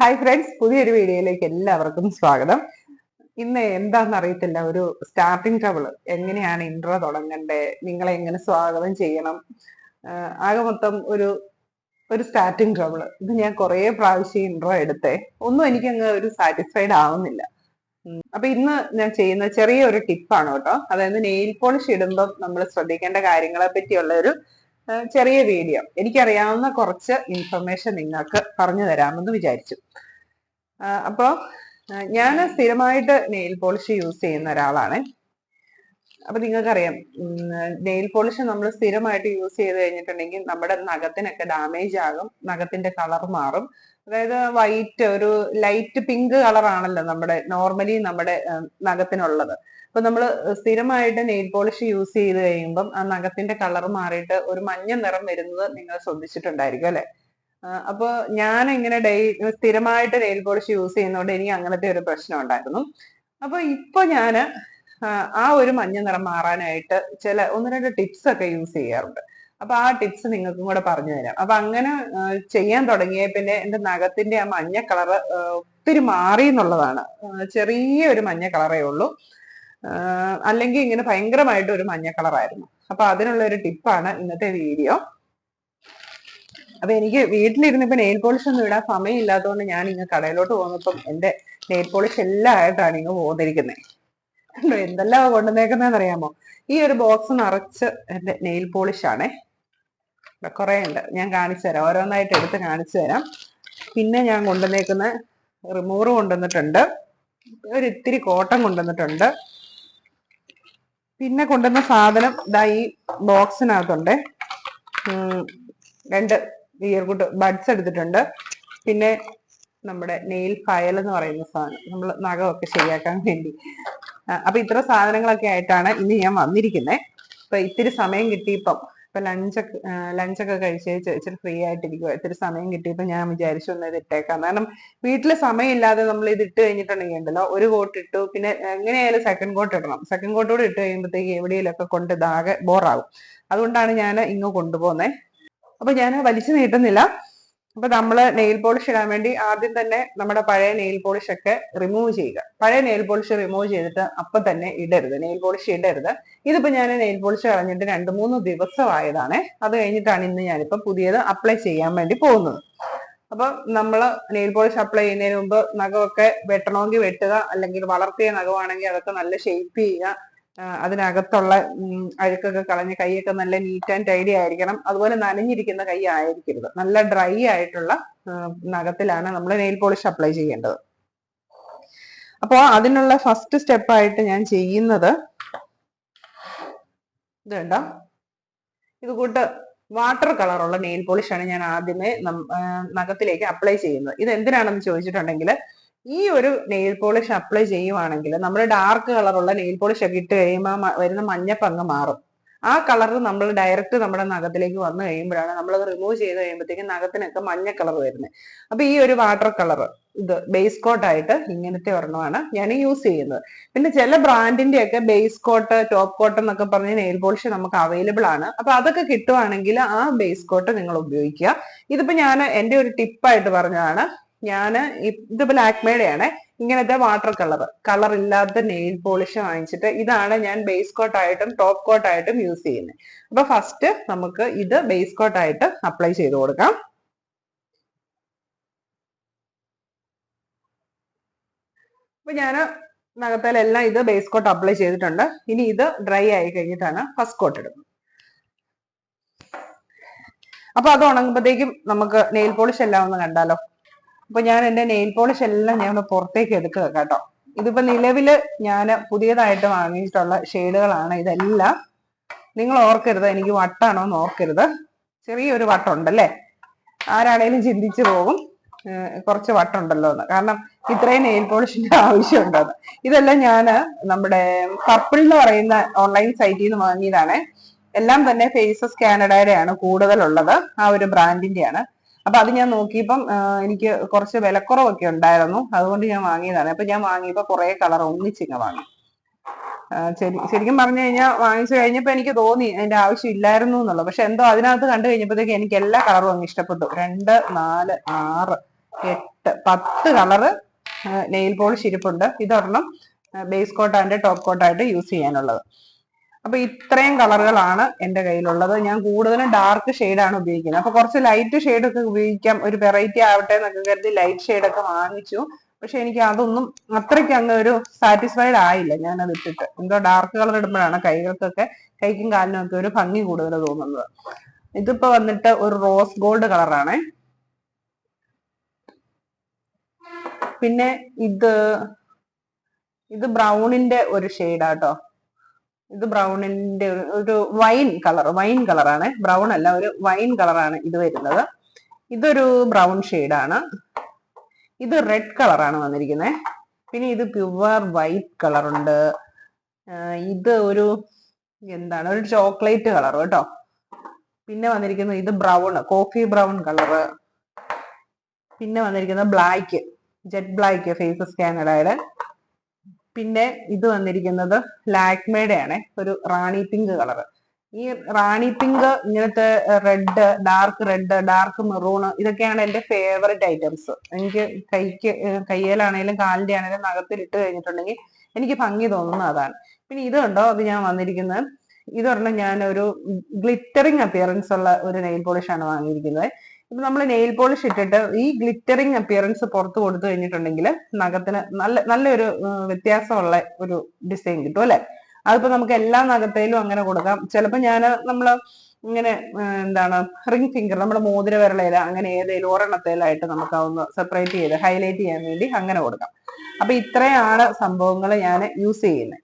Hi friends പുതിയൊരു വീഡിയോയിലേക്ക് എല്ലാവർക്കും സ്വാഗതം. ഇന്ന് എന്താണെന്ന് അറിയത്തില്ല ഒരു സ്റ്റാർട്ടിംഗ് ട്രബിൾ എങ്ങനെയാണ് ഇൻട്രോ തുടങ്ങണ്ടേ നിങ്ങളെ എങ്ങനെ സ്വാഗതം ചെയ്യണം? ആകെ മൊത്തം ഒരു ഒരു സ്റ്റാർട്ടിംഗ് ട്രബിൾ ഇത് ഞാൻ കുറേ പ്രാവശ്യം ഇൻട്രോ എടുത്തേ. ഒന്നും എനിക്കങ്ങ് ഒരു സാറ്റിസ്ഫൈഡ് ആവുന്നില്ല. അപ്പൊ ഇന്ന് ഞാൻ ചെയ്യുന്ന ചെറിയ ഒരു ടിപ്പാണ് കേട്ടോ. അതായത് നെയിൽ പോളിഷ് ഇടുമ്പോൾ നമ്മൾ ശ്രദ്ധിക്കേണ്ട കാര്യങ്ങളെ പറ്റിയുള്ള ഒരു ചെറിയ വീഡിയോ. എനിക്കറിയാവുന്ന കുറച്ച് ഇൻഫർമേഷൻ നിങ്ങൾക്ക് പറഞ്ഞു തരാമെന്ന് വിചാരിച്ചു. അപ്പോൾ അപ്പോ ഞാൻ സ്ഥിരമായിട്ട് നെയിൽ പോളിഷ് യൂസ് ചെയ്യുന്ന ഒരാളാണ്. അപ്പൊ നിങ്ങൾക്കറിയാം നെയിൽ പോളിഷ് നമ്മൾ സ്ഥിരമായിട്ട് യൂസ് ചെയ്ത് കഴിഞ്ഞിട്ടുണ്ടെങ്കിൽ നമ്മുടെ നഖത്തിനൊക്കെ ഡാമേജ് ആകും നഖത്തിന്റെ കളർ മാറും. അതായത് വൈറ്റ് ഒരു ലൈറ്റ് പിങ്ക് കളർ ആണല്ലോ നമ്മുടെ നോർമലി നമ്മുടെ നഖത്തിനുള്ളത്. അപ്പൊ നമ്മൾ സ്ഥിരമായിട്ട് നെയിൽ പോളിഷ് യൂസ് ചെയ്ത് കഴിയുമ്പം ആ നഖത്തിന്റെ കളർ മാറിയിട്ട് ഒരു മഞ്ഞ നിറം വരുന്നത് നിങ്ങൾ ശ്രദ്ധിച്ചിട്ടുണ്ടായിരിക്കും അല്ലെ? അപ്പൊ ഞാൻ ഇങ്ങനെ ഡേ സ്ഥിരമായിട്ട് നെയിൽ പോളിഷ് യൂസ് ചെയ്യുന്നതുകൊണ്ട് എനിക്ക് അങ്ങനത്തെ ഒരു പ്രശ്നം ഉണ്ടായിരുന്നു. അപ്പൊ ഇപ്പൊ ഞാൻ ആ, ഒരു മഞ്ഞ നിറം മാറാനായിട്ട് ചില ഒന്ന് രണ്ട് ടിപ്സ് ഒക്കെ യൂസ് ചെയ്യാറുണ്ട്. അപ്പൊ ആ ടിപ്സ് നിങ്ങൾക്കും കൂടെ പറഞ്ഞു തരാം. അപ്പൊ അങ്ങനെ ചെയ്യാൻ തുടങ്ങിയ പിന്നെ എന്റെ നഖത്തിന്റെ ആ മഞ്ഞ കളറ് ഒത്തിരി മാറി എന്നുള്ളതാണ്. ചെറിയ ഒരു മഞ്ഞ കളറേ ഉള്ളൂ. അല്ലെങ്കിൽ ഇങ്ങനെ ഭയങ്കരമായിട്ട് ഒരു മഞ്ഞ കളറായിരുന്നു. അപ്പൊ അതിനുള്ള ഒരു ടിപ്പാണ് ഇന്നത്തെ വീഡിയോ. അപ്പൊ എനിക്ക് വീട്ടിലിരുന്ന് ഇപ്പൊ നെയിൽ പോളിഷ് ഒന്നും ഇടാൻ സമയം ഇല്ലാത്തതുകൊണ്ട് ഞാൻ ഇങ്ങ് കടയിലോട്ട് പോകുന്നപ്പം എന്റെ നെയിൽ പോളിഷ് എല്ലാം ആയിട്ടാണ് ഇങ്ങ് പോന്നിരിക്കുന്നത് കണ്ടോ എന്തെല്ലാം കൊണ്ടുവന്നേക്കുന്നതെന്ന് അറിയാമോ ഈ ഒരു ബോക്സ് നിറച്ച് എന്റെ നെയിൽ പോളിഷ് ആണേ. കുറെ ഉണ്ട്. ഞാൻ കാണിച്ചു തരാം. ഓരോന്നായിട്ട് എടുത്ത് കാണിച്ചു തരാം. പിന്നെ ഞാൻ കൊണ്ടുവന്നേക്കുന്ന റിമൂവർ കൊണ്ടുവന്നിട്ടുണ്ട്. ഒരു ഇത്തിരി കോട്ടൺ കൊണ്ടുവന്നിട്ടുണ്ട്. പിന്നെ കൊണ്ടുവന്ന സാധനം ഇതാ ഈ ബോക്സിനകത്തുണ്ട് രണ്ട് ഇയർ ഇയർകുട്ട് ബഡ്സ് എടുത്തിട്ടുണ്ട്. പിന്നെ നമ്മുടെ നെയിൽ ഫയൽ എന്ന് പറയുന്ന സാധനം. നമ്മൾ നഖമൊക്കെ ശരിയാക്കാൻ വേണ്ടി. അപ്പൊ ഇത്ര സാധനങ്ങളൊക്കെ ആയിട്ടാണ് ഇന്ന് ഞാൻ വന്നിരിക്കുന്നത് ഇപ്പൊ ഇത്തിരി സമയം കിട്ടിയപ്പം ഇപ്പൊ ലഞ്ചൊക്കെ ലഞ്ചൊക്കെ കഴിച്ച് ഇച്ചിരി ഫ്രീ ആയിട്ടിരിക്കുക ഇത്തിരി സമയം കിട്ടിയപ്പോൾ ഞാൻ വിചാരിച്ചു ഒന്ന് ഇത് ഇട്ടേക്കാം കാരണം വീട്ടിൽ സമയമില്ലാതെ നമ്മൾ ഇത് ഇട്ട് കഴിഞ്ഞിട്ടുണ്ടെങ്കിൽ ഉണ്ടല്ലോ ഒരു കോട്ട് ഇട്ടു പിന്നെ എങ്ങനെയായാലും സെക്കൻഡ് കോട്ട് ഇടണം. സെക്കൻഡ് കോട്ട് കൂടെ ഇട്ട് കഴിയുമ്പോഴത്തേക്ക് എവിടെയെങ്കിലൊക്കെ കൊണ്ട് ഇതാകെ ബോറാകും അതുകൊണ്ടാണ് ഞാൻ ഇങ്ങ് കൊണ്ടുപോകുന്നത് അപ്പൊ ഞാൻ വലിച്ചു നീട്ടുന്നില്ല. അപ്പൊ നമ്മൾ നെയിൽ പോളിഷ് ഇടാൻ വേണ്ടി ആദ്യം തന്നെ നമ്മുടെ പഴയ നെയിൽ പോളിഷ് ഒക്കെ റിമൂവ് ചെയ്യുക. പഴയ നെയിൽ പോളിഷ് റിമൂവ് ചെയ്തിട്ട് അപ്പൊ തന്നെ ഇടരുത്. നെയിൽ പോളിഷ് ഇടരുത്. ഇതിപ്പോ ഞാൻ നെയിൽ പോളിഷ് കളഞ്ഞിട്ട് രണ്ട് മൂന്ന് ദിവസമായതാണ്. അത് കഴിഞ്ഞിട്ടാണ് ഇന്ന് ഞാനിപ്പോ പുതിയത് അപ്ലൈ ചെയ്യാൻ വേണ്ടി പോകുന്നത്. അപ്പൊ നമ്മൾ നെയിൽ പോളിഷ് അപ്ലൈ ചെയ്യുന്നതിന് മുമ്പ് നഖമൊക്കെ വെട്ടണമെങ്കിൽ വെട്ടുക അല്ലെങ്കിൽ വളർത്തിയ നഖമാണെങ്കിൽ അതൊക്കെ നല്ല ഷേപ്പ് ചെയ്യുക അതിനകത്തുള്ള അഴുക്കൊക്കെ കളഞ്ഞ് കൈയൊക്കെ നല്ല നീറ്റ് ആൻഡ് ടൈഡി ആയിരിക്കണം. അതുപോലെ നനഞ്ഞിരിക്കുന്ന കൈ ആയിരിക്കരുത്. നല്ല ഡ്രൈ ആയിട്ടുള്ള നഖത്തിലാണ് നമ്മൾ നെയിൽ പോളിഷ് അപ്ലൈ ചെയ്യേണ്ടത്. അപ്പോൾ അതിനുള്ള ഫസ്റ്റ് സ്റ്റെപ്പായിട്ട് ഞാൻ ചെയ്യുന്നത് ഇത് കണ്ടോ? ഇത് കൂട്ട് വാട്ടർ കളറുള്ള നെയിൽ പോളിഷ് ആണ് ഞാൻ ആദ്യമേ നഖത്തിലേക്ക് അപ്ലൈ ചെയ്യുന്നത്. ഇത് എന്തിനാണെന്ന് ചോദിച്ചിട്ടുണ്ടെങ്കിൽ ഈ ഒരു നെയിൽ പോളിഷ് അപ്ലൈ ചെയ്യുവാണെങ്കിൽ നമ്മൾ ഡാർക്ക് കളറുള്ള നെയിൽ പോളിഷ് ഒക്കെ ഇട്ട് കഴിയുമ്പോൾ വരുന്ന മഞ്ഞപ്പങ്ങ് മാറും. ആ കളർ നമ്മൾ ഡയറക്റ്റ് നമ്മുടെ നഖത്തിലേക്ക് വന്നു കഴിയുമ്പോഴാണ് നമ്മളത് റിമൂവ് ചെയ്ത് കഴിയുമ്പോഴത്തേക്കും നഖത്തിനൊക്കെ മഞ്ഞ കളർ വരുന്നത്. അപ്പൊ ഈ ഒരു വാട്ടർ കളർ ഇത് ബേസ് കോട്ടായിട്ട് ഇങ്ങനത്തെ ഒരെണ്ണമാണ് ഞാൻ യൂസ് ചെയ്യുന്നത്. പിന്നെ ചില ബ്രാൻഡിന്റെ ഒക്കെ ബേസ് കോട്ട് ടോപ്പ് കോട്ട് എന്നൊക്കെ പറഞ്ഞ നെയിൽ പോളിഷ് നമുക്ക് അവൈലബിൾ ആണ്. അപ്പൊ അതൊക്കെ കിട്ടുവാണെങ്കിൽ ആ ബേസ് കോട്ട് നിങ്ങൾ ഉപയോഗിക്കുക. ഇതിപ്പോ ഞാൻ എന്റെ ഒരു ടിപ്പായിട്ട് പറഞ്ഞതാണ്. ഞാൻ ഇത് ബ്ലാക്ക് ആണ്. ഇങ്ങനത്തെ വാട്ടർ കളർ കളർ ഇല്ലാത്ത നെയിൽ പോളിഷ് വാങ്ങിച്ചിട്ട് ഇതാണ് ഞാൻ ബേസ് കോട്ടായിട്ടും ടോപ്പ് കോട്ടായിട്ടും യൂസ് ചെയ്യുന്നത് അപ്പൊ ഫസ്റ്റ് നമുക്ക് ഇത് ബേസ് കോട്ടായിട്ട് അപ്ലൈ ചെയ്ത് കൊടുക്കാം. അപ്പൊ ഞാൻ നഖത്തേലെല്ലാം ഇത് ബേസ് കോട്ട് അപ്ലൈ ചെയ്തിട്ടുണ്ട്. ഇനി ഇത് ഡ്രൈ ആയി കഴിഞ്ഞിട്ടാണ് ഫസ്റ്റ് കോട്ട് ഇടുന്നത്. അപ്പൊ അത് ഉണങ്ങുമ്പോഴത്തേക്കും നമുക്ക് നെയിൽ പോളിഷ് എല്ലാം ഒന്ന് കണ്ടാലോ? അപ്പൊ ഞാൻ എന്റെ നെയിൽ പോളിഷ് എല്ലാം ഞാൻ പുറത്തേക്ക് എടുക്കുക കേട്ടോ ഇതിപ്പോ നിലവിൽ ഞാൻ പുതിയതായിട്ട് വാങ്ങിയിട്ടുള്ള ഷെയ്ഡുകളാണ് ഇതെല്ലാം. നിങ്ങൾ ഓർക്കരുത് എനിക്ക് വട്ടാണോ എന്ന് ഓർക്കരുത്. ചെറിയൊരു വട്ടുണ്ടല്ലേ? ആരാണേലും ചിന്തിച്ചു പോകും. കുറച്ച് വട്ടുണ്ടല്ലോ എന്ന് കാരണം ഇത്രയും നെയിൽ പോളിഷിന്റെ ആവശ്യമുണ്ടെന്ന് ഇതെല്ലാം ഞാൻ നമ്മുടെ പർപ്പിൾ എന്ന് പറയുന്ന ഓൺലൈൻ സൈറ്റിൽ നിന്ന് വാങ്ങിയതാണ്. എല്ലാം തന്നെ ഫേസസ് കാനഡയുടെ ആണ് കൂടുതലുള്ളത്. ആ ഒരു ബ്രാൻഡിന്റെയാണ് അപ്പൊ അത് ഞാൻ നോക്കിയപ്പം എനിക്ക് കുറച്ച് വിലക്കുറവൊക്കെ ഉണ്ടായിരുന്നു. അതുകൊണ്ട് ഞാൻ വാങ്ങിയതാണ്. അപ്പൊ ഞാൻ വാങ്ങിയപ്പോ കുറെ കളർ ഒന്നിച്ചിങ്ങ വാങ്ങി. ശരി- ശരിക്കും പറഞ്ഞു കഴിഞ്ഞാൽ വാങ്ങിച്ചു കഴിഞ്ഞപ്പോ എനിക്ക് തോന്നി അതിന്റെ ആവശ്യം ഇല്ലായിരുന്നു എന്നുള്ളത്. പക്ഷെ എന്തോ അതിനകത്ത് കണ്ടു കഴിഞ്ഞപ്പോഴത്തേക്ക് എനിക്ക് എല്ലാ കളറും അങ്ങ് ഇഷ്ടപ്പെട്ടു. രണ്ട് നാല് ആറ് എട്ട് പത്ത് കളറ് നെയിൽ പോളിഷ് ഇരിപ്പുണ്ട്. ഇതൊരെണ്ണം ബേസ് കോട്ട് ആൻഡ് ടോപ്പ് കോട്ടായിട്ട് യൂസ് ചെയ്യാനുള്ളത്. അപ്പൊ ഇത്രയും കളറുകളാണ് എന്റെ കയ്യിലുള്ളത്. ഞാൻ കൂടുതലും ഡാർക്ക് ആണ് ഉപയോഗിക്കുന്നത്. അപ്പൊ കുറച്ച് ലൈറ്റ് ഷെയ്ഡ് ഒക്കെ ഉപയോഗിക്കാം. ഒരു വെറൈറ്റി ആവട്ടെ എന്നൊക്കെ കരുതി ലൈറ്റ് ഷെയ്ഡ് ഒക്കെ വാങ്ങിച്ചു. പക്ഷെ എനിക്ക് അതൊന്നും അത്രയ്ക്ക് അങ്ങ് ഒരു സാറ്റിസ്ഫൈഡ് ആയില്ല. ഞാൻ അത് ഇട്ടിട്ട്. എന്തോ ഡാർക്ക് കളർ ഇടുമ്പോഴാണ് കൈകൾക്കൊക്കെ കൈക്കും കാലിനും ഒക്കെ ഒരു ഭംഗി കൂടുതൽ തോന്നുന്നത്. ഇതിപ്പോ വന്നിട്ട് ഒരു റോസ് ഗോൾഡ് കളറാണ് പിന്നെ ഇത് ഇത് ബ്രൗണിന്റെ ഒരു ഷെയ്ഡാട്ടോ ഇത് ബ്രൗണിന്റെ ഒരു വൈൻ കളർ വൈൻ കളറാണ്. ബ്രൗൺ അല്ല ഒരു വൈൻ കളറാണ് ഇത് വരുന്നത്. ഇതൊരു ബ്രൗൺ ഷെയ്ഡാണ്. ഇത് റെഡ് കളറാണ് വന്നിരിക്കുന്നത് പിന്നെ ഇത് പ്യുവർ വൈറ്റ് കളർ ഉണ്ട് ഇത് ഒരു എന്താണ് ഒരു ചോക്ലേറ്റ് കളർ കേട്ടോ. പിന്നെ വന്നിരിക്കുന്നത് ഇത് ബ്രൗൺ കോഫി ബ്രൗൺ കളറ്. പിന്നെ വന്നിരിക്കുന്നത് ബ്ലാക്ക് ജെറ്റ് ബ്ലാക്ക് ഫേസ് സ്കാനഡയുടെ പിന്നെ ഇത് വന്നിരിക്കുന്നത് ലാക്മേയുടെ ആണ് ഒരു റാണി പിങ്ക് കളർ. ഈ റാണി പിങ്ക് ഇങ്ങനത്തെ red dark red dark maroon ഇതൊക്കെയാണ് എന്റെ ഫേവററ്റ് ഐറ്റംസ് എനിക്ക് കൈക്ക് കയ്യിലാണെങ്കിലും കാലിന്റെ ആണെങ്കിലും നഖത്തിൽ ഇട്ട് കഴിഞ്ഞിട്ടുണ്ടെങ്കിൽ എനിക്ക് ഭംഗി തോന്നുന്നത് അതാണ്. പിന്നെ ഇത് കണ്ടോ അത് ഞാൻ വന്നിരിക്കുന്നത്. ഇതൊരെണ്ണം ഞാൻ ഒരു ഗ്ലിറ്ററിങ് അപ്പിയറൻസ് ഉള്ള ഒരു നെയിൽ പോളിഷ് ആണ് വാങ്ങിയിരിക്കുന്നത്. ഇപ്പൊ നമ്മൾ നെയിൽ പോളിഷ് ഇട്ടിട്ട് ഈ ഗ്ലിറ്ററിങ് അപ്പിയറൻസ് പുറത്ത് കൊടുത്തു കഴിഞ്ഞിട്ടുണ്ടെങ്കിൽ നഖത്തിന് നല്ല നല്ലൊരു വ്യത്യാസമുള്ള ഒരു ഡിസൈൻ കിട്ടും അല്ലെ? അതിപ്പോ നമുക്ക് എല്ലാ നഖത്തേലും അങ്ങനെ കൊടുക്കാം. ചിലപ്പോൾ ഞാൻ നമ്മൾ ഇങ്ങനെ എന്താണ് റിംഗ് ഫിംഗർ നമ്മുടെ മോതിര വിരളയില അങ്ങനെ ഏതെങ്കിലും ഒരെണ്ണത്തേലായിട്ട് നമുക്ക് അതൊന്ന് സെപ്പറേറ്റ് ചെയ്ത് ഹൈലൈറ്റ് ചെയ്യാൻ വേണ്ടി അങ്ങനെ കൊടുക്കാം. അപ്പൊ ഇത്രയാണ് സംഭവങ്ങൾ ഞാൻ യൂസ് ചെയ്യുന്നത്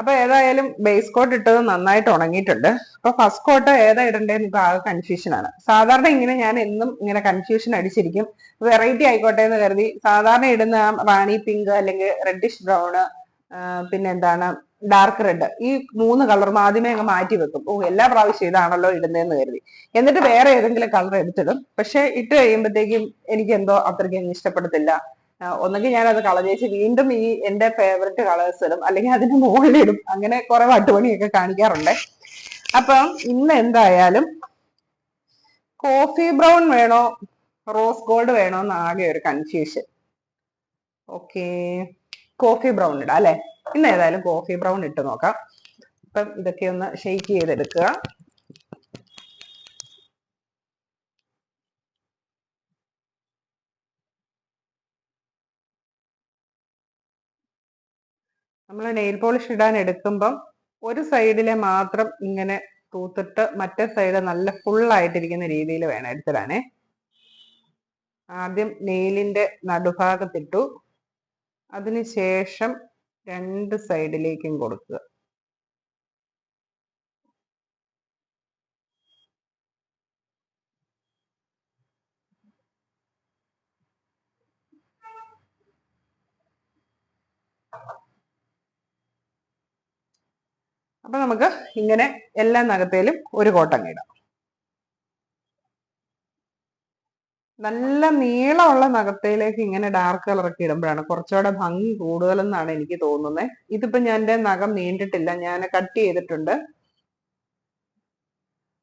അപ്പൊ ഏതായാലും ബേസ് കോട്ട് ഇട്ടത് നന്നായിട്ട് ഉണങ്ങിയിട്ടുണ്ട്. അപ്പൊ ഫസ്റ്റ് കോട്ട് ഏതാ ഇടണ്ടേന്ന് ഇപ്പൊ ആകെ കൺഫ്യൂഷൻ ആണ്. സാധാരണ ഇങ്ങനെ ഞാൻ എന്നും ഇങ്ങനെ കൺഫ്യൂഷൻ അടിച്ചിരിക്കും. വെറൈറ്റി ആയിക്കോട്ടെ എന്ന് കരുതി. സാധാരണ ഇടുന്ന റാണി പിങ്ക് അല്ലെങ്കിൽ റെഡിഷ് ബ്രൗണ് പിന്നെ എന്താണ് ഡാർക്ക് റെഡ് ഈ മൂന്ന് കളറും ആദ്യമേ അങ്ങ് മാറ്റി വെക്കും. ഓ എല്ലാ പ്രാവശ്യം ഇതാണല്ലോ ഇടുന്നതെന്ന് കരുതി. എന്നിട്ട് വേറെ ഏതെങ്കിലും കളർ എടുത്തിടും. പക്ഷെ ഇട്ട് കഴിയുമ്പോഴത്തേക്കും എനിക്ക് എന്തോ അത്രയ്ക്ക് ഇഷ്ടപ്പെടത്തില്ല. ഒന്നെങ്കിൽ ഞാൻ അത് കളഞ്ഞേച്ച് വീണ്ടും ഈ എന്റെ ഫേവററ്റ് കളേഴ്സ് ഇടും. അല്ലെങ്കിൽ അതിന് മുകളിലിടും. അങ്ങനെ കുറെ വട്ടുപണിയൊക്കെ കാണിക്കാറുണ്ട്. അപ്പം ഇന്ന് എന്തായാലും കോഫി ബ്രൗൺ വേണോ? റോസ് ഗോൾഡ് വേണോ എന്ന് ആകെ ഒരു കൺഫ്യൂഷൻ ഓക്കെ കോഫി ബ്രൗൺ ഇടാം അല്ലെ? ഇന്ന് ഏതായാലും കോഫി ബ്രൗൺ ഇട്ട് നോക്കാം. അപ്പം ഇതൊക്കെ ഒന്ന് ഷെയ്ക്ക് ചെയ്തെടുക്കുക. നമ്മൾ നെയിൽ പോളിഷ് ഇടാൻ എടുക്കുമ്പം ഒരു സൈഡിലെ മാത്രം ഇങ്ങനെ തൂത്തിട്ട് മറ്റേ സൈഡ് നല്ല ഫുൾ ആയിട്ടിരിക്കുന്ന രീതിയിൽ വേണം എടുത്തിടാനേ. ആദ്യം നെയിലിന്റെ നടുഭാഗത്തിട്ടു. അതിനുശേഷം രണ്ട് സൈഡിലേക്കും കൊടുക്കുക. അപ്പൊ നമുക്ക് ഇങ്ങനെ എല്ലാ നഖത്തേലും ഒരു കോട്ടങ്ങ ഇടാം. നല്ല നീളമുള്ള നഖത്തേലേക്ക് ഇങ്ങനെ ഡാർക്ക് കളർ കളറൊക്കെ ഇടുമ്പോഴാണ് കുറച്ചുകൂടെ ഭംഗി കൂടുതലെന്നാണ് എനിക്ക് തോന്നുന്നത് ഇതിപ്പോ ഞാൻ എന്റെ നഖം നീണ്ടിട്ടില്ല ഞാൻ കട്ട് ചെയ്തിട്ടുണ്ട്.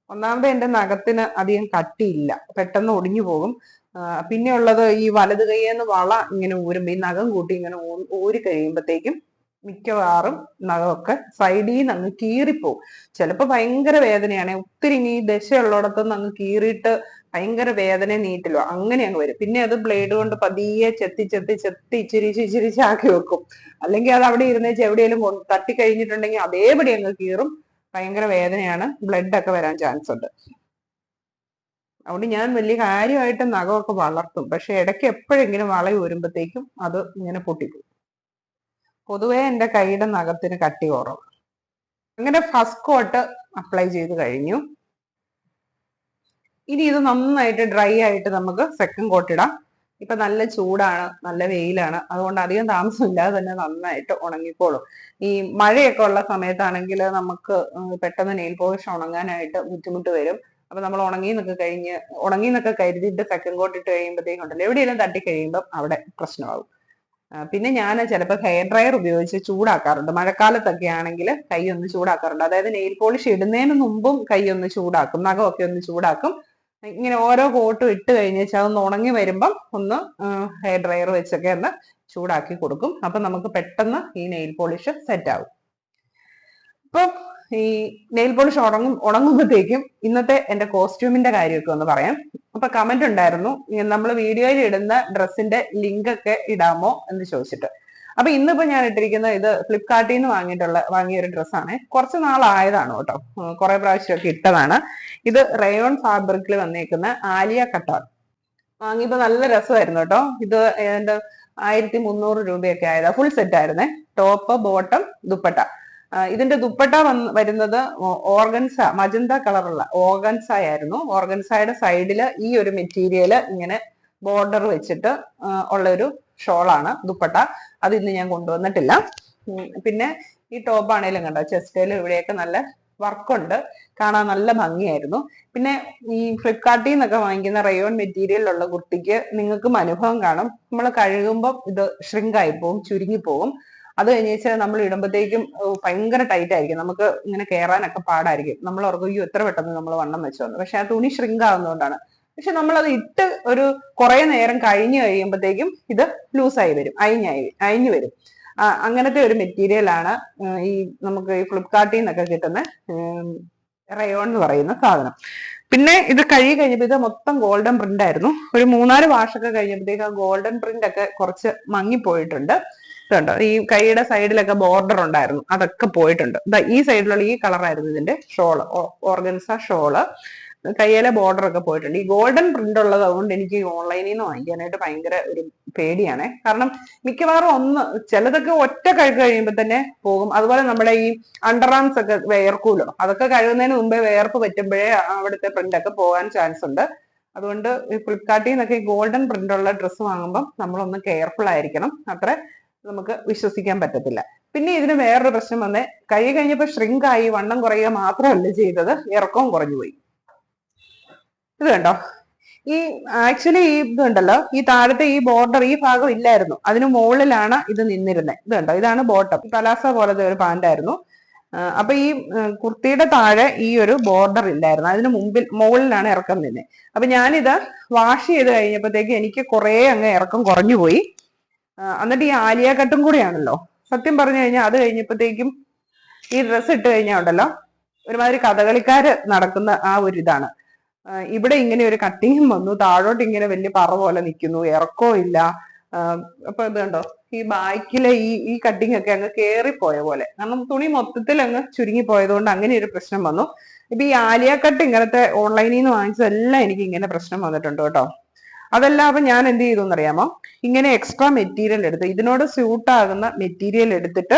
ഒന്നാമത് എന്റെ നഖത്തിന് അധികം കട്ടിയില്ല പെട്ടെന്ന് ഒടിഞ്ഞു പോകും. പിന്നെ ഉള്ളത് ഈ വലത് കൈയെന്ന് വള ഇങ്ങനെ ഊരുമ്പോ ഈ നഖം കൂട്ടി ഇങ്ങനെ ഊരി കഴിയുമ്പോഴത്തേക്കും മിക്കവാറും നഖമൊക്കെ സൈഡിൽ നിന്ന് അങ്ങ് കീറിപ്പോവും. ചിലപ്പോ ഭയങ്കര വേദനയാണ്. ഒത്തിരി ഈ ദശയുള്ളിടത്തുനിന്ന് അങ്ങ് കീറിയിട്ട് ഭയങ്കര വേദന നീട്ടിലോ അങ്ങനെ അങ്ങ് വരും. പിന്നെ അത് ബ്ലേഡ് കൊണ്ട് പതിയെ ചെത്തി ചെത്തി ചെത്തി ഇച്ചിരി ഇച്ചിരി ആക്കി വെക്കും. അല്ലെങ്കിൽ അത് അവിടെ ഇരുന്നേച്ച് എവിടെയെങ്കിലും തട്ടി കഴിഞ്ഞിട്ടുണ്ടെങ്കിൽ അതേപടി അങ്ങ് കീറും. ഭയങ്കര വേദനയാണ്. ബ്ലഡ് ഒക്കെ വരാൻ ചാൻസ് ഉണ്ട്. അതുകൊണ്ട് ഞാൻ വലിയ കാര്യമായിട്ട് നഖമൊക്കെ വളർത്തും. പക്ഷെ ഇടയ്ക്ക് എപ്പോഴെങ്കിലും വള വരുമ്പോഴത്തേക്കും അത് ഇങ്ങനെ പൊട്ടിപ്പോകും പൊതുവേ എന്റെ കൈയുടെ നഖത്തിന് കട്ടി കുറവ്. അങ്ങനെ ഫസ്റ്റ് കോട്ട് അപ്ലൈ ചെയ്ത് കഴിഞ്ഞു. ഇനി ഇത് നന്നായിട്ട് ഡ്രൈ ആയിട്ട് നമുക്ക് സെക്കൻഡ് കോട്ട് ഇടാം. ഇപ്പൊ നല്ല ചൂടാണ് നല്ല വെയിലാണ്. അതുകൊണ്ട് അധികം താമസമില്ലാതെ തന്നെ നന്നായിട്ട് ഉണങ്ങിക്കോളും. ഈ മഴയൊക്കെ ഉള്ള സമയത്താണെങ്കിൽ നമുക്ക് പെട്ടെന്ന് നെയിൽ പോളിഷ് ഉണങ്ങാനായിട്ട് ബുദ്ധിമുട്ട് വരും. അപ്പൊ നമ്മൾ ഉണങ്ങി നിന്നൊക്കെ കഴിഞ്ഞ് ഉണങ്ങി നിന്നൊക്കെ കരുതിയിട്ട് സെക്കൻഡ് കോട്ട് ഇട്ട് കഴിയുമ്പോഴത്തേക്കും ഉണ്ടല്ലോ എവിടെയെങ്കിലും തട്ടി കഴിയുമ്പോൾ അവിടെ പ്രശ്നമാകും പിന്നെ ഞാൻ ചിലപ്പോൾ ഹെയർ ഡ്രയർ ഉപയോഗിച്ച് ചൂടാക്കാറുണ്ട്. മഴക്കാലത്തൊക്കെ ആണെങ്കിൽ കൈ ഒന്ന് ചൂടാക്കാറുണ്ട്. അതായത് നെയിൽ പോളിഷ് ഇടുന്നതിന് മുമ്പും കൈ ഒന്ന് ചൂടാക്കും. നഖമൊക്കെ ഒന്ന് ചൂടാക്കും. ഇങ്ങനെ ഓരോ കോട്ടും ഇട്ട് കഴിഞ്ഞ് വെച്ചാൽ അതൊന്ന് ഉണങ്ങി വരുമ്പം ഒന്ന് ഹെയർ ഡ്രയർ വെച്ചൊക്കെ ഒന്ന് ചൂടാക്കി കൊടുക്കും. അപ്പൊ നമുക്ക് പെട്ടെന്ന് ഈ നെയിൽ പോളിഷ് സെറ്റ് ആവും. അപ്പൊ ഈ നെയിൽ പോളിഷ് ഉണങ്ങും ഉണങ്ങുമ്പോഴത്തേക്കും ഇന്നത്തെ എന്റെ കോസ്റ്റ്യൂമിന്റെ കാര്യമൊക്കെ ഒന്ന് പറയാം. അപ്പൊ കമന്റ് ഉണ്ടായിരുന്നു നമ്മൾ വീഡിയോയിൽ ഇടുന്ന ഡ്രസ്സിന്റെ ലിങ്ക് ഒക്കെ ഇടാമോ എന്ന് ചോദിച്ചിട്ട്. അപ്പൊ ഇന്നിപ്പോ ഞാൻ ഇട്ടിരിക്കുന്ന ഇത് ഫ്ലിപ്കാർട്ടിൽ നിന്ന് വാങ്ങിയിട്ടുള്ള വാങ്ങിയ ഒരു ഡ്രസ്സാണ് കുറച്ച് നാളായതാണ് കേട്ടോ. കുറെ പ്രാവശ്യമൊക്കെ ഇട്ടതാണ്. ഇത് റയോൺ ഫാബ്രിക്കിൽ വന്നേക്കുന്ന ആലിയ കട്ടാർ. വാങ്ങിയപ്പോ നല്ല രസമായിരുന്നു കേട്ടോ. ഇത് ഏതാണ്ട് ആയിരത്തി മുന്നൂറ് രൂപയൊക്കെ ആയതാ. ഫുൾ സെറ്റ് ആയിരുന്നേ. Top bottom dupatta. ഇതിന്റെ ദുപ്പട്ട വന്ന് വരുന്നത് ഓർഗൻസ മജന്ത കളറുള്ള ഓർഗൻസ ആയിരുന്നു ഓർഗൻസയുടെ സൈഡിൽ ഈ ഒരു മെറ്റീരിയൽ ഇങ്ങനെ ബോർഡർ വെച്ചിട്ട് ഉള്ള ഒരു ഷോളാണ് ദുപ്പട്ട. അത് ഇന്ന് ഞാൻ കൊണ്ടുവന്നിട്ടില്ല. പിന്നെ ഈ ടോപ്പ് ആണെങ്കിലും കണ്ടോ ചെസ്റ്റേലും ഇവിടെയൊക്കെ നല്ല വർക്കുണ്ട് കാണാൻ നല്ല ഭംഗിയായിരുന്നു. പിന്നെ ഈ ഫ്ലിപ്കാർട്ടിൽ നിന്നൊക്കെ വാങ്ങിക്കുന്ന റയോൺ മെറ്റീരിയലുള്ള കുർത്തിക്ക് നിങ്ങൾക്കും അനുഭവം കാണും. നമ്മൾ കഴുകുമ്പോൾ ഇത് ഷ്രിങ്ക് ആയി പോകും ചുരുങ്ങി പോകും അത് കഴിഞ്ഞ് നമ്മൾ ഇടുമ്പോഴത്തേക്കും ഭയങ്കര ടൈറ്റ് ആയിരിക്കും. നമുക്ക് ഇങ്ങനെ കയറാനൊക്കെ പാടായിരിക്കും. നമ്മൾ അയ്യോ എത്ര പെട്ടെന്ന് നമ്മൾ വണ്ണം വെച്ചു വന്നു പക്ഷെ ആ തുണി ഷ്രിങ്ക് ആവുന്നതുകൊണ്ടാണ് പക്ഷെ നമ്മൾ അത് ഇട്ട് ഒരു കുറെ നേരം കഴിഞ്ഞു കഴിയുമ്പോഴത്തേക്കും ഇത് ലൂസായി വരും അയിഞ്ഞായി അയിഞ്ഞു വരും. അങ്ങനത്തെ ഒരു മെറ്റീരിയൽ ആണ് ഈ നമുക്ക് ഈ ഫ്ലിപ്കാർട്ടിൽ നിന്നൊക്കെ കിട്ടുന്ന റയോൺ എന്ന് പറയുന്ന സാധനം. പിന്നെ ഇത് കഴുകി കഴിഞ്ഞപ്പോൾ ഇത് മൊത്തം ഗോൾഡൻ പ്രിന്റ് ആയിരുന്നു. ഒരു മൂന്നാൽ വാഷൊക്കെ കഴിഞ്ഞപ്പോഴത്തേക്ക് ആ ഗോൾഡൻ പ്രിന്റ് ഒക്കെ കുറച്ച് മങ്ങിപ്പോയിട്ടുണ്ട്. ഇതുണ്ടോ? ഈ കൈയുടെ സൈഡിലൊക്കെ ബോർഡർ ഉണ്ടായിരുന്നു. അതൊക്കെ പോയിട്ടുണ്ട്. ഈ സൈഡിലുള്ള ഈ കളറായിരുന്നു ഇതിന്റെ ഷോൾ ഓർഗൻസ ഷോൾ കയ്യിലെ ബോർഡർ ഒക്കെ പോയിട്ടുണ്ട്. ഈ ഗോൾഡൻ പ്രിന്റ് ഉള്ളത് അതുകൊണ്ട് എനിക്ക് ഓൺലൈനിൽ നിന്ന് വാങ്ങിക്കാനായിട്ട് ഭയങ്കര ഒരു പേടിയാണ്. കാരണം മിക്കവാറും ഒന്ന് ചിലതൊക്കെ ഒറ്റ കഴുകി കഴിയുമ്പോൾ തന്നെ പോകും. അതുപോലെ നമ്മുടെ ഈ അണ്ടർ ആംസ് ഒക്കെ വേർക്കൂലോ? അതൊക്കെ കഴുകുന്നതിന് മുമ്പേ വേർപ്പ് പറ്റുമ്പോഴേ അവിടുത്തെ പ്രിന്റ് ഒക്കെ പോകാൻ ചാൻസ് ഉണ്ട്. അതുകൊണ്ട് ഫ്ലിപ്കാർട്ടിൽ നിന്നൊക്കെ ഗോൾഡൻ പ്രിന്റ് ഉള്ള ഡ്രസ്സ് വാങ്ങുമ്പോൾ നമ്മളൊന്ന് കെയർഫുൾ ആയിരിക്കണം. അത്ര നമുക്ക് വിശ്വസിക്കാൻ പറ്റത്തില്ല. പിന്നെ ഇതിന് വേറൊരു പ്രശ്നം വന്നേ കൈ കഴിഞ്ഞപ്പോൾ ഷ്രിങ്ക് ആയി വണ്ണം കുറയുക മാത്രമല്ല ചെയ്തത് ഇറക്കവും കുറഞ്ഞു പോയി. ഇത് കണ്ടോ? ഈ ആക്ച്വലി ഈ ഇതുണ്ടല്ലോ ഈ താഴത്തെ ഈ ബോർഡർ ഈ ഭാഗം ഇല്ലായിരുന്നു. അതിന് മുകളിലാണ് ഇത് നിന്നിരുന്നത്. ഇത് കണ്ടോ? ഇതാണ് ബോട്ടം പലാസ പോലത്തെ ഒരു പാന്റായിരുന്നു അപ്പൊ ഈ കുർത്തിയുടെ താഴെ ഈ ഒരു ബോർഡർ ഇല്ലായിരുന്നു. അതിന് മുമ്പിൽ മുകളിലാണ് ഇറക്കം നിന്നെ. അപ്പൊ ഞാനിത് വാഷ് ചെയ്ത് കഴിഞ്ഞപ്പോഴത്തേക്ക് എനിക്ക് കുറെ അങ്ങ് ഇറക്കം കുറഞ്ഞു പോയി. എന്നിട്ട് ഈ ആലിയ കട്ടും കൂടിയാണല്ലോ. സത്യം പറഞ്ഞു കഴിഞ്ഞാൽ അത് കഴിഞ്ഞപ്പോഴത്തേക്കും ഈ ഡ്രസ്സ് ഇട്ട് കഴിഞ്ഞാൽ ഉണ്ടല്ലോ ഒരുമാതിരി കഥകളിക്കാര് നടക്കുന്ന ആ ഒരു ഇതാണ്. ഇവിടെ ഇങ്ങനെ ഒരു കട്ടിങ്ങും വന്നു താഴോട്ട് ഇങ്ങനെ വലിയ പറ പോലെ നിൽക്കുന്നു ഇറക്കോ ഇല്ല. അപ്പൊ ഇത് കണ്ടോ? ഈ ബാക്കിലെ ഈ ഈ കട്ടിങ് ഒക്കെ അങ്ങ് കേറിപ്പോയ പോലെ. കാരണം തുണി മൊത്തത്തിൽ അങ്ങ് ചുരുങ്ങി പോയതുകൊണ്ട് അങ്ങനെ ഒരു പ്രശ്നം വന്നു. ഇപ്പൊ ഈ ആലിയ കട്ട് ഇങ്ങനത്തെ ഓൺലൈനിൽ നിന്ന് വാങ്ങിച്ചതെല്ലാം എനിക്ക് ഇങ്ങനെ പ്രശ്നം വന്നിട്ടുണ്ട് കേട്ടോ. അതെല്ലാം ഞാൻ എന്ത് ചെയ്തു എന്നറിയാമോ? ഇങ്ങനെ എക്സ്ട്രാ മെറ്റീരിയൽ എടുത്ത് ഇതിനോട് സ്യൂട്ട് ആകുന്ന മെറ്റീരിയൽ എടുത്തിട്ട്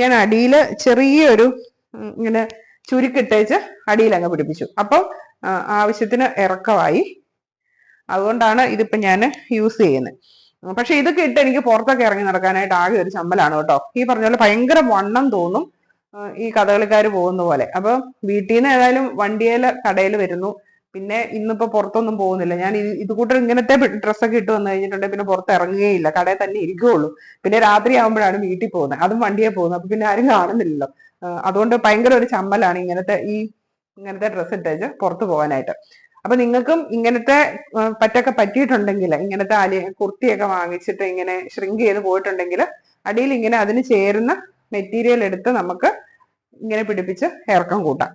ഞാൻ അടിയിൽ ചെറിയൊരു ഇങ്ങനെ ചുരുക്കിട്ടേച്ച് അടിയിൽ അങ്ങ് പിടിപ്പിച്ചു. അപ്പം ആവശ്യത്തിന് ഇറക്കമായി. അതുകൊണ്ടാണ് ഇതിപ്പോ ഞാൻ യൂസ് ചെയ്യുന്നത് പക്ഷെ ഇതൊക്കെ ഇട്ട് എനിക്ക് പുറത്തൊക്കെ ഇറങ്ങി നടക്കാനായിട്ട് ആകെ ഒരു ചമ്പലാണ് കേട്ടോ. ഈ പറഞ്ഞ പോലെ ഭയങ്കര വണ്ണം തോന്നും ഈ കഥകളിക്കാർ പോകുന്ന പോലെ. അപ്പൊ വീട്ടിൽ നിന്ന് ഏതായാലും വണ്ടിയിൽ കടയിൽ വരുന്നു. പിന്നെ ഇന്നിപ്പോ പുറത്തൊന്നും പോകുന്നില്ല. ഞാൻ ഇത് കൂട്ടർ ഇങ്ങനത്തെ ഡ്രസ്സൊക്കെ ഇട്ട് വന്നു കഴിഞ്ഞിട്ടുണ്ടെങ്കിൽ പിന്നെ പുറത്ത് ഇറങ്ങുകയില്ല. കടയിൽ തന്നെ ഇരിക്കുകയുള്ളൂ. പിന്നെ രാത്രി ആകുമ്പോഴാണ് വീട്ടിൽ പോകുന്നത്. അതും വണ്ടിയെ പോകുന്നത്. അപ്പൊ പിന്നെ ആരും കാണുന്നില്ലല്ലോ. അതുകൊണ്ട് ഭയങ്കര ഒരു ചമ്മലാണ് ഇങ്ങനത്തെ ഈ ഇങ്ങനത്തെ ഡ്രസ്സ് ഇട്ടേച്ച് പുറത്തു പോകാനായിട്ട്. അപ്പൊ നിങ്ങൾക്കും ഇങ്ങനത്തെ പറ്റൊക്കെ പറ്റിയിട്ടുണ്ടെങ്കിൽ ഇങ്ങനത്തെ അലി കുർത്തിയൊക്കെ വാങ്ങിച്ചിട്ട് ഇങ്ങനെ ഷ്രിങ്ക് ചെയ്ത് പോയിട്ടുണ്ടെങ്കിൽ അടിയിൽ ഇങ്ങനെ അതിന് ചേരുന്ന മെറ്റീരിയൽ എടുത്ത് നമുക്ക് ഇങ്ങനെ പിടിപ്പിച്ച് ഇറക്കം കൂട്ടാം.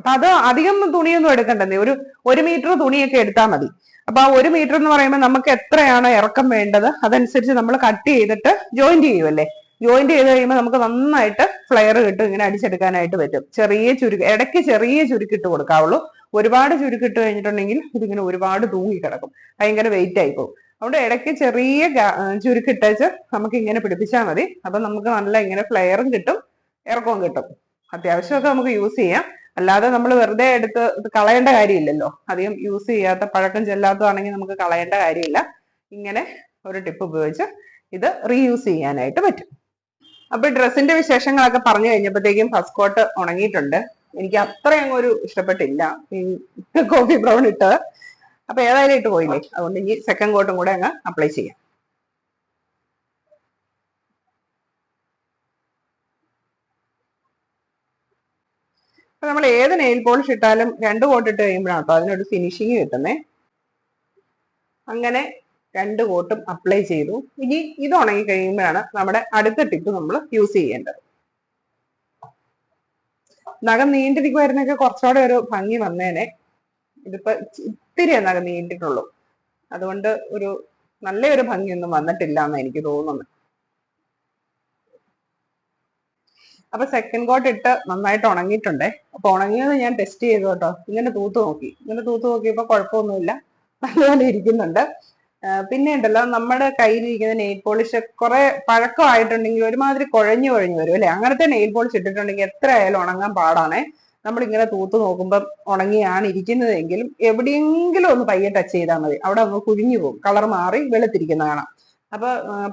അപ്പൊ അത് അധികം തുണിയൊന്നും എടുക്കണ്ടെന്നേ ഒരു ഒരു മീറ്റർ തുണിയൊക്കെ എടുത്താൽ മതി. അപ്പൊ ആ ഒരു മീറ്റർ എന്ന് പറയുമ്പോൾ നമുക്ക് എത്രയാണ് ഇറക്കം വേണ്ടത്? അതനുസരിച്ച് നമ്മൾ കട്ട് ചെയ്തിട്ട് ജോയിന്റ് ചെയ്യുമല്ലേ ജോയിന്റ് ചെയ്ത് കഴിയുമ്പോൾ നമുക്ക് നന്നായിട്ട് ഫ്ലെയർ കിട്ടും ഇങ്ങനെ അടിച്ചെടുക്കാനായിട്ട് പറ്റും. ചെറിയ ചുരുക്ക് ഇടയ്ക്ക് ചെറിയ ചുരുക്കിട്ട് കൊടുക്കാവുള്ളൂ. ഒരുപാട് ചുരുക്കിട്ട് കഴിഞ്ഞിട്ടുണ്ടെങ്കിൽ ഇതിങ്ങനെ ഒരുപാട് തൂങ്ങി കിടക്കും. ഭയങ്കര വെയിറ്റ് ആയി പോകും. അതുകൊണ്ട് ഇടയ്ക്ക് ചെറിയ ചുരുക്കിട്ടേച്ച് നമുക്ക് ഇങ്ങനെ പിടിപ്പിച്ചാൽ മതി. അപ്പൊ നമുക്ക് നല്ല ഇങ്ങനെ ഫ്ലെയറും കിട്ടും ഇറക്കവും കിട്ടും. അത്യാവശ്യമൊക്കെ നമുക്ക് യൂസ് ചെയ്യാം. അല്ലാതെ നമ്മൾ വെറുതെ എടുത്ത് കളയേണ്ട കാര്യമില്ലല്ലോ. അധികം യൂസ് ചെയ്യാത്ത പഴക്കം ചെല്ലാത്തതാണെങ്കിൽ നമുക്ക് കളയേണ്ട കാര്യമില്ല. ഇങ്ങനെ ഒരു ടിപ്പ് ഉപയോഗിച്ച് ഇത് റീയൂസ് ചെയ്യാനായിട്ട് പറ്റും. അപ്പൊ ഡ്രസ്സിന്റെ വിശേഷങ്ങളൊക്കെ പറഞ്ഞു കഴിഞ്ഞപ്പോഴത്തേക്കും ഫസ്റ്റ് കോട്ട് ഉണങ്ങിയിട്ടുണ്ട്. എനിക്ക് അത്രയും ഒരു ഇഷ്ടപ്പെട്ടില്ല. കോഫി ബ്രൗൺ ഇട്ട് അപ്പൊ ഏതായാലും ഇട്ട് പോയില്ലേ? അതുകൊണ്ട് ഇനി സെക്കൻഡ് കോട്ടും കൂടെ അങ്ങ് അപ്ലൈ ചെയ്യാം. അപ്പൊ നമ്മൾ ഏത് നെയിൽ പോളിഷ് ഇട്ടാലും രണ്ട് കോട്ട് ഇട്ട് കഴിയുമ്പോഴാണ് കേട്ടോ അതിനൊരു ഫിനിഷിങ് കിട്ടുന്നേ. അങ്ങനെ രണ്ട് കോട്ടും അപ്ലൈ ചെയ്തു. ഇനി ഇത് ഉണങ്ങി കഴിയുമ്പോഴാണ് നമ്മുടെ അടുത്ത ടിപ്പ് നമ്മൾ യൂസ് ചെയ്യേണ്ടത്. നഖം നീണ്ടിരിക്കുമായിരുന്നൊക്കെ കുറച്ചുകൂടെ ഒരു ഭംഗി വന്നേനെ. ഇതിപ്പോ ഇത്തിരി നഖം നീണ്ടിട്ടുള്ളൂ. അതുകൊണ്ട് ഒരു നല്ലൊരു ഭംഗിയൊന്നും വന്നിട്ടില്ല എന്ന് എനിക്ക് തോന്നുന്നു അപ്പൊ സെക്കൻഡ് കോട്ട് ഇട്ട് നന്നായിട്ട് ഉണങ്ങിയിട്ടുണ്ടേ. അപ്പൊ ഉണങ്ങിയത് ഞാൻ ടെസ്റ്റ് ചെയ്തു കേട്ടോ. ഇങ്ങനെ തൂത്ത് നോക്കി. ഇങ്ങനെ തൂത്ത് നോക്കിയപ്പോ കുഴപ്പമൊന്നുമില്ല. നല്ലപോലെ ഇരിക്കുന്നുണ്ട്. പിന്നെ ഉണ്ടല്ലോ നമ്മുടെ കയ്യിലിരിക്കുന്ന നെയിൽ പോളിഷ് കുറെ പഴക്കമായിട്ടുണ്ടെങ്കിൽ ഒരുമാതിരി കുഴഞ്ഞു കുഴഞ്ഞു വരും അല്ലെ? അങ്ങനത്തെ നെയിൽ പോളിഷ് ഇട്ടിട്ടുണ്ടെങ്കിൽ എത്ര ആയാലും ഉണങ്ങാൻ പാടാണേ. നമ്മൾ ഇങ്ങനെ തൂത്ത് നോക്കുമ്പോൾ ഉണങ്ങിയാണ് ഇരിക്കുന്നതെങ്കിലും എവിടെയെങ്കിലും ഒന്ന് പയ്യെ ടച്ച് ചെയ്താൽ മതി. അവിടെ ഒന്ന് കുഴിഞ്ഞു പോകും. കളർ മാറി വെളുത്തിരിക്കുന്ന കാണാം. അപ്പൊ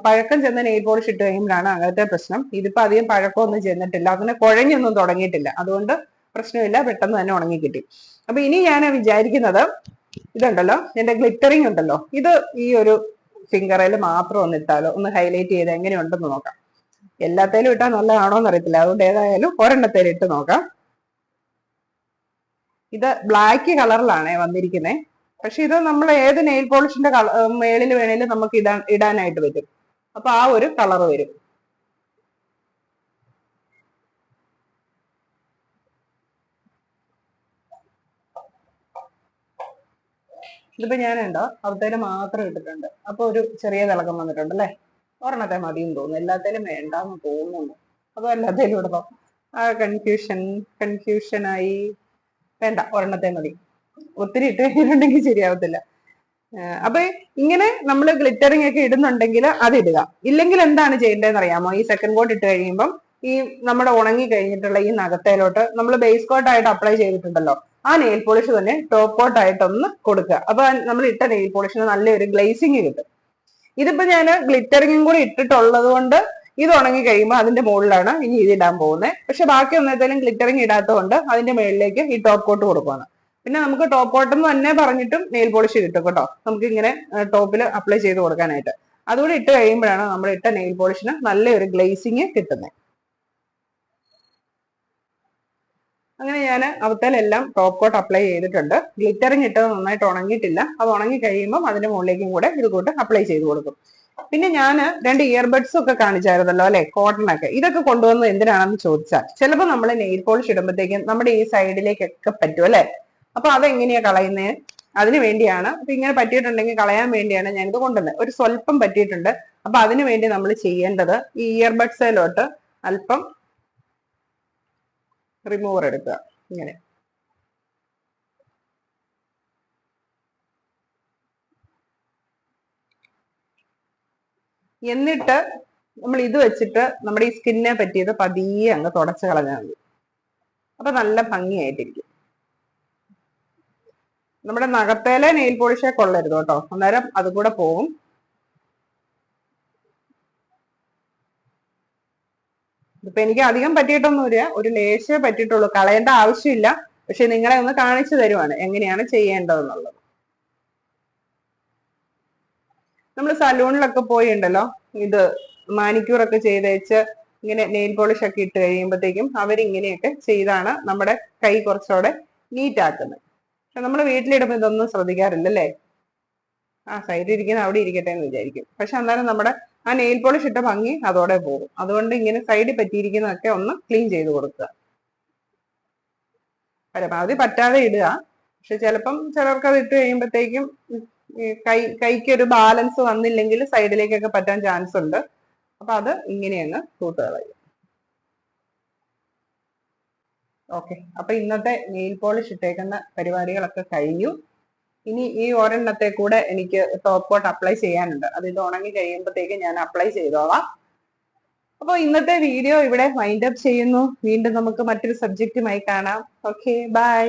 പഴക്കം ചെന്ന നെയിൽ പോളിഷ് ഇട്ട് കഴിയുമ്പോഴാണ് അങ്ങനത്തെ പ്രശ്നം. ഇതിപ്പോ അധികം പഴക്കമൊന്നും ചെന്നിട്ടില്ല. അതിനെ കുഴഞ്ഞൊന്നും തുടങ്ങിയിട്ടില്ല. അതുകൊണ്ട് പ്രശ്നമില്ല. പെട്ടെന്ന് തന്നെ ഉണങ്ങി കിട്ടി. അപ്പൊ ഇനി ഞാൻ വിചാരിക്കുന്നത് ഇതുണ്ടല്ലോ. എന്റെ ഗ്ലിറ്ററിങ് ഉണ്ടല്ലോ. ഇത് ഈ ഒരു ഫിംഗറിൽ മാത്രം ഒന്ന് ഇട്ടാലോ? ഒന്ന് ഹൈലൈറ്റ് ചെയ്ത് എങ്ങനെയുണ്ടെന്ന് നോക്കാം. എല്ലാത്തേലും ഇട്ടാൽ നല്ലതാണോ എന്ന് അറിയത്തില്ല. അതുകൊണ്ട് ഏതായാലും ഒരെണ്ണത്തേലും ഇട്ട് നോക്കാം. ഇത് ബ്ലാക്ക് കളറിലാണേ വന്നിരിക്കുന്നത് പക്ഷെ ഇത് നമ്മൾ ഏത് നെയിൽ പോളിഷിന്റെ മേളിൽ വേണേലും നമുക്ക് ഇടാൻ ഇടാനായിട്ട് പറ്റും. അപ്പൊ ആ ഒരു കളർ വരും. ഇതിപ്പോ ഞാനുണ്ടോ? അവത്തേലും മാത്രം ഇട്ടിട്ടുണ്ട്. അപ്പൊ ഒരു ചെറിയ തിളക്കം വന്നിട്ടുണ്ട് അല്ലെ? ഒരെണ്ണത്തെ മതിയും തോന്നുന്നു. എല്ലാത്തേലും വേണ്ടെന്ന് തോന്നുന്നു. അപ്പൊ എല്ലാത്തേലും ഇടതോ ആ കൺഫ്യൂഷൻ കൺഫ്യൂഷനായി വേണ്ട ഒരെണ്ണത്തെ മതി. ഒത്തിരി ഇട്ട് കഴിഞ്ഞിട്ടുണ്ടെങ്കിൽ ശരിയാവത്തില്ല അപ്പൊ ഇങ്ങനെ നമ്മൾ ഗ്ലിറ്ററിങ് ഒക്കെ ഇടുന്നുണ്ടെങ്കിൽ അത് ഇടുക. ഇല്ലെങ്കിൽ എന്താണ് ചെയ്യേണ്ടതെന്ന് അറിയാമോ? ഈ സെക്കൻഡ് കോട്ട് ഇട്ട് കഴിയുമ്പം ഈ നമ്മുടെ ഉണങ്ങി കഴിഞ്ഞിട്ടുള്ള ഈ നഖത്തേലോട്ട് നമ്മൾ ബേസ് കോട്ട് ആയിട്ട് അപ്ലൈ ചെയ്തിട്ടുണ്ടല്ലോ. ആ നെയിൽ പോളിഷ് തന്നെ ടോപ്പ് കോട്ട് ആയിട്ടൊന്ന് കൊടുക്കുക. അപ്പൊ നമ്മൾ ഇട്ട നെയിൽ പോളിഷിന് നല്ലൊരു ഗ്ലേസിങ് കിട്ടും. ഇതിപ്പോ ഞാൻ ഗ്ലിറ്ററിങ്ങും കൂടി ഇട്ടിട്ടുള്ളത് കൊണ്ട് ഇത് ഉണങ്ങി കഴിയുമ്പോൾ അതിന്റെ മുകളിലാണ് ഇനി ഇത് ഇടാൻ പോകുന്നത്. പക്ഷെ ബാക്കി ഒന്നേത്തേലും ഗ്ലിറ്ററിങ് ഇടാത്തതുകൊണ്ട് അതിന്റെ മുകളിലേക്ക് ഈ ടോപ്പ് കോട്ട് കൊടുക്കുകയാണ് പിന്നെ നമുക്ക് ടോപ്പ് എന്ന് തന്നെ പറഞ്ഞിട്ടും നെയിൽ പോളിഷ് കിട്ടും കേട്ടോ. നമുക്ക് ഇങ്ങനെ ടോപ്പിൽ അപ്ലൈ ചെയ്ത് കൊടുക്കാനായിട്ട്. അതുകൂടി ഇട്ട് കഴിയുമ്പോഴാണ് നമ്മൾ ഇട്ട നെയിൽ പോളിഷിന് നല്ലൊരു ഗ്ലേസിങ് കിട്ടുന്നത് അങ്ങനെ ഞാൻ അവത്തേലെല്ലാം ടോപ്പ് കോട്ട് അപ്ലൈ ചെയ്തിട്ടുണ്ട്. ഗ്ലിറ്ററിങ് ഇട്ടത് നന്നായിട്ട് ഉണങ്ങിയിട്ടില്ല. അത് ഉണങ്ങി കഴിയുമ്പോൾ അതിന്റെ മുകളിലേക്കും കൂടെ ഇത് കൂട്ട് അപ്ലൈ ചെയ്ത് കൊടുക്കും. പിന്നെ ഞാൻ രണ്ട് ഇയർബഡ്സ് ഒക്കെ കാണിച്ചായിരുന്നല്ലോ അല്ലെ? കോട്ടൺ ഒക്കെ. ഇതൊക്കെ കൊണ്ടുവന്നത് എന്തിനാണെന്ന് ചോദിച്ചാൽ ചിലപ്പോൾ നമ്മൾ നെയിൽ പോളിഷ് ഇടുമ്പോഴത്തേക്കും നമ്മുടെ ഈ സൈഡിലേക്കൊക്കെ പറ്റും അല്ലെ? അപ്പൊ അതെങ്ങനെയാ കളയുന്നത് അതിന് വേണ്ടിയാണ്. അപ്പൊ ഇങ്ങനെ പറ്റിയിട്ടുണ്ടെങ്കിൽ കളയാൻ വേണ്ടിയാണ് ഞാനിത് കൊണ്ടുവന്നത് ഒരു സ്വല്പം പറ്റിയിട്ടുണ്ട്. അപ്പൊ അതിനു വേണ്ടി നമ്മൾ ചെയ്യേണ്ടത് ഈ ഇയർബഡ്സിലോട്ട് അല്പം റിമൂവർ എടുക്കുക. ഇങ്ങനെ. എന്നിട്ട് നമ്മൾ ഇത് വെച്ചിട്ട് നമ്മുടെ ഈ സ്കിന്നെ പറ്റിയത് പതിയെ അങ്ങ് തുടച്ചു കളഞ്ഞാൽ മതി. അപ്പൊ നല്ല ഭംഗിയായിട്ടിരിക്കും. നമ്മുടെ നഖത്തേലെ നെയിൽ പോളിഷേ കൊള്ളരുത് കേട്ടോ. അന്നേരം അതും കൂടെ പോകും ഇപ്പൊ എനിക്ക് അധികം പറ്റിയിട്ടൊന്നുമില്ല. ഒരു ലേശേ പറ്റിയിട്ടുള്ളൂ. കളയേണ്ട ആവശ്യമില്ല. പക്ഷെ നിങ്ങളെ ഒന്ന് കാണിച്ചു തരുവാണ് എങ്ങനെയാണ് ചെയ്യേണ്ടതെന്നുള്ളത്. നമ്മൾ സലൂണിലൊക്കെ പോയി ഉണ്ടല്ലോ ഇത് മാനിക്യൂറൊക്കെ ചെയ്തേച്ച് ഇങ്ങനെ നെയിൽ പോളിഷ് ഒക്കെ ഇട്ട് കഴിയുമ്പോഴത്തേക്കും അവരിങ്ങനെയൊക്കെ ചെയ്താണ് നമ്മുടെ കൈ കുറച്ചുകൂടെ നീറ്റ് നമ്മൾ വീട്ടിലിടുമ്പോൾ ഇതൊന്നും ശ്രദ്ധിക്കാറില്ല അല്ലേ ആ സൈഡിൽ ഇരിക്കുന്ന അവിടെ ഇരിക്കട്ടെ എന്ന് വിചാരിക്കും. പക്ഷെ എന്നാലും നമ്മുടെ ആ നെയിൽ പോളിഷ് ഇട്ട ഭംഗി അതോടെ പോകും. അതുകൊണ്ട് ഇങ്ങനെ സൈഡിൽ പറ്റിയിരിക്കുന്നതൊക്കെ ഒന്ന് ക്ലീൻ ചെയ്ത് കൊടുക്കുക. പരമാവധി പറ്റാതെ ഇടുക. പക്ഷെ ചിലപ്പം ചിലർക്ക് അത് ഇട്ട് കഴിയുമ്പോഴത്തേക്കും കൈ കൈക്ക് ഒരു ബാലൻസ് വന്നില്ലെങ്കിൽ സൈഡിലേക്കൊക്കെ പറ്റാൻ ചാൻസ് ഉണ്ട്. അപ്പൊ അത് ഇങ്ങനെ അങ്ങ് തൂത്ത് കളയും ഓക്കെ അപ്പൊ ഇന്നത്തെ നെയിൽ പോളിഷ് ഇട്ടേക്കുന്ന പരിപാടികളൊക്കെ കഴിഞ്ഞു. ഇനി ഈ ഒരെണ്ണത്തെ കൂടെ എനിക്ക് ടോപ്പ് കോട്ട് അപ്ലൈ ചെയ്യാനുണ്ട്. അത് ഇത് ഉണങ്ങി കഴിയുമ്പോഴത്തേക്ക് ഞാൻ അപ്ലൈ ചെയ്തോളാം. അപ്പോൾ ഇന്നത്തെ വീഡിയോ ഇവിടെ വൈൻഡ് അപ്പ് ചെയ്യുന്നു. വീണ്ടും നമുക്ക് മറ്റൊരു സബ്ജക്റ്റുമായി കാണാം. Okay bye